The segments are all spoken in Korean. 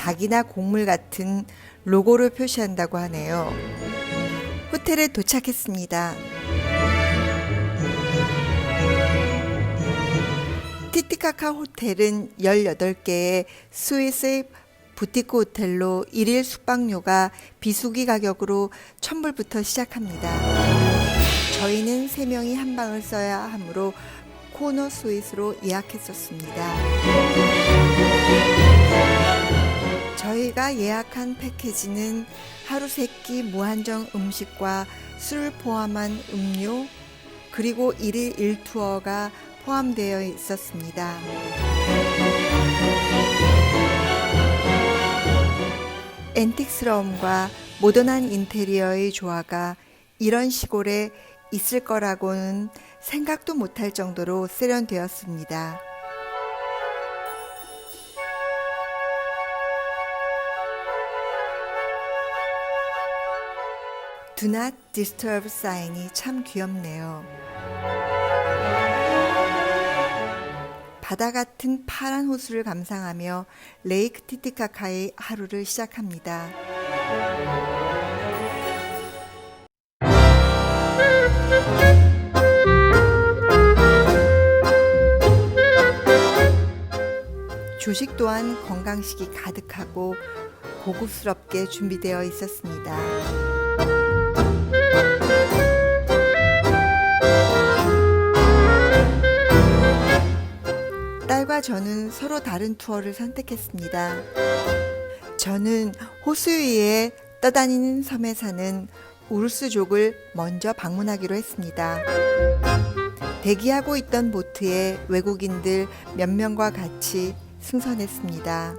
닭이나 곡물 같은 로고를 표시한다고 하네요. 호텔에 도착했습니다. 티티카카 호텔은 18개의 스위스의 부티크 호텔로 일일 숙박료가 비수기 가격으로 1000불부터 시작합니다. 저희는 3명이 한 방을 써야 하므로 코너 스윗으로 예약했었습니다. 저희가 예약한 패키지는 하루 세 끼 무한정 음식과 술 포함한 음료 그리고 일일 일투어가 포함되어 있었습니다. 앤틱스러움과 모던한 인테리어의 조화가 이런 시골에 있을 거라고는 생각도 못할 정도로 세련되었습니다. Do not disturb 사인이 참 귀엽네요. 바다 같은 파란 호수를 감상하며 레이크 티티카카의 하루를 시작합니다. 조식 또한 건강식이 가득하고 고급스럽게 준비되어 있었습니다. 딸과 저는 서로 다른 투어를 선택했습니다. 저는 호수 위에 떠다니는 섬에 사는 우르스족을 먼저 방문하기로 했습니다. 대기하고 있던 보트에 외국인들 몇 명과 같이 승선했습니다.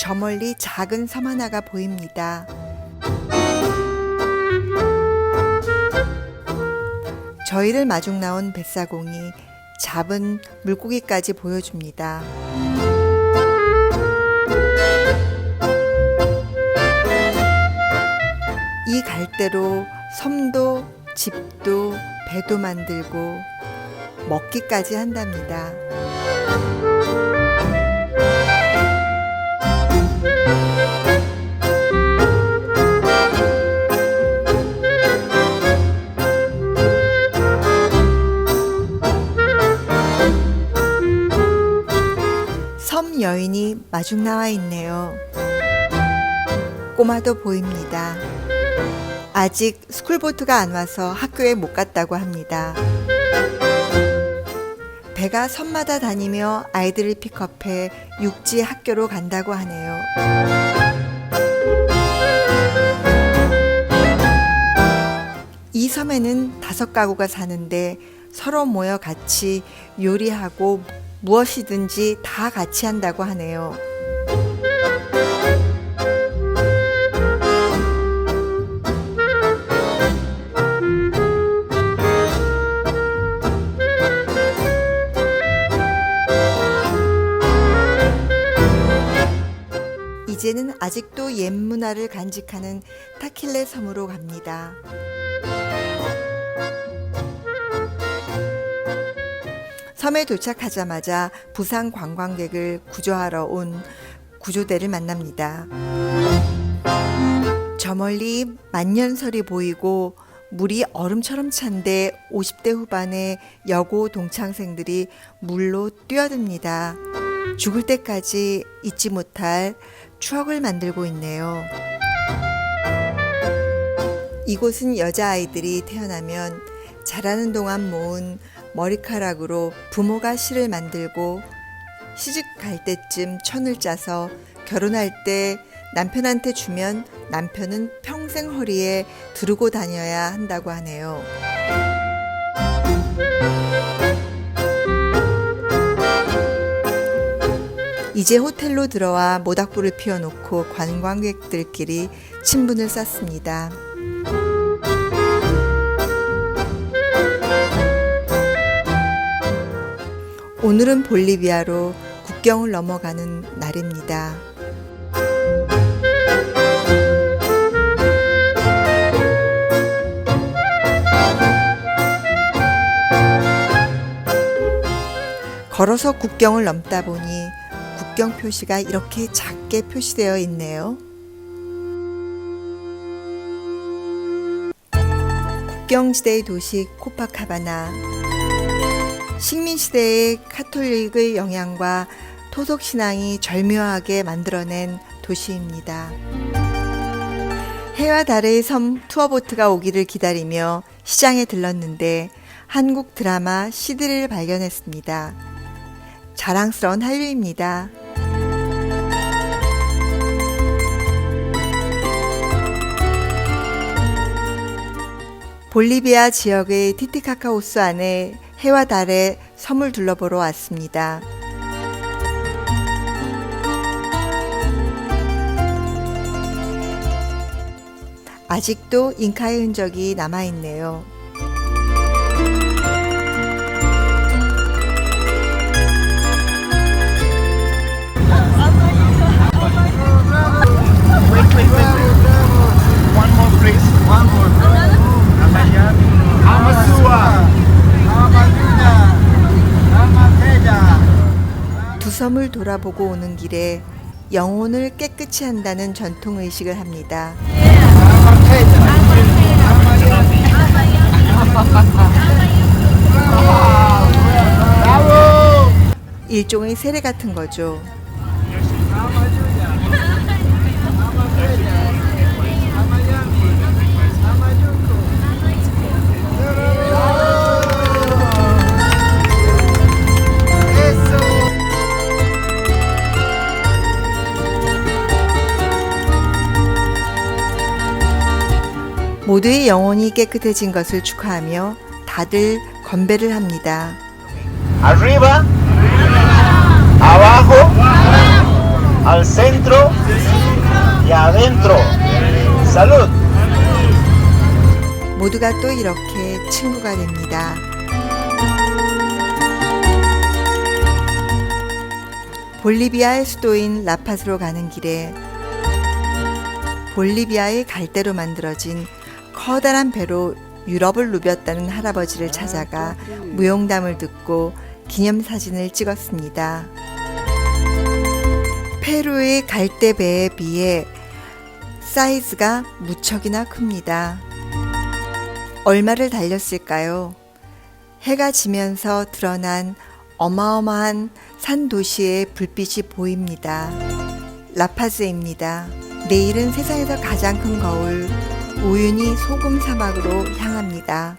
저 멀리 작은 섬 하나가 보입니다. 저희를 마중 나온 뱃사공이 잡은 물고기까지 보여줍니다. 이 갈대로 섬도 집도 배도 만들고 먹기까지 한답니다. 마중 나와 있네요. 꼬마도 보입니다. 아직 스쿨보트가 안 와서 학교에 못 갔다고 합니다. 배가 섬마다 다니며 아이들을 픽업해 육지 학교로 간다고 하네요. 이 섬에는 다섯 가구가 사는데 서로 모여 같이 요리하고 무엇이든지 다 같이 한다고 하네요. 이제는 아직도 옛 문화를 간직하는 타킬레 섬으로 갑니다. 섬에 도착하자마자 부산 관광객을 구조하러 온 구조대를 만납니다. 저 멀리 만년설이 보이고 물이 얼음처럼 찬데 50대 후반의 여고 동창생들이 물로 뛰어듭니다. 죽을 때까지 잊지 못할 추억을 만들고 있네요. 이곳은 여자아이들이 태어나면 자라는 동안 모은 머리카락으로 부모가 실을 만들고 시집 갈 때쯤 천을 짜서 결혼할 때 남편한테 주면 남편은 평생 허리에 두르고 다녀야 한다고 하네요. 이제 호텔로 들어와 모닥불을 피워놓고 관광객들끼리 친분을 쌓습니다. 오늘은 볼리비아로 국경을 넘어가는 날입니다. 걸어서 국경을 넘다 보니 국경 표시가 이렇게 작게 표시되어 있네요. 국경지대의 도시 코파카바나 식민시대의 카톨릭의 영향과 토속 신앙이 절묘하게 만들어낸 도시입니다. 해와 달의 섬 투어보트가 오기를 기다리며 시장에 들렀는데 한국 드라마 CD를 발견했습니다. 자랑스러운 한류입니다. 볼리비아 지역의 티티카카 호수 안에 해와 달의 섬을 둘러보러 왔습니다. 아직도 잉카의 흔적이 남아있네요. 돌아보고 오는 길에 영혼을 깨끗이 한다는 전통 의식을 합니다. 일종의 세례 같은 거죠. 모두의 영혼이 깨끗해진 것을 축하하며 다들 건배를 합니다. Arriba. Abajo. Al centro. Y adentro. Salud. 모두가 또 이렇게 친구가 됩니다. 볼리비아의 수도인 라파스로 가는 길에 볼리비아의 갈대로 만들어진 커다란 배로 유럽을 누볐다는 할아버지를 찾아가 무용담을 듣고 기념사진을 찍었습니다. 페루의 갈대배에 비해 사이즈가 무척이나 큽니다. 얼마를 달렸을까요? 해가 지면서 드러난 어마어마한 산 도시의 불빛이 보입니다. 라파즈입니다. 내일은 세상에서 가장 큰 거울 우윤히 소금 사막으로 향합니다.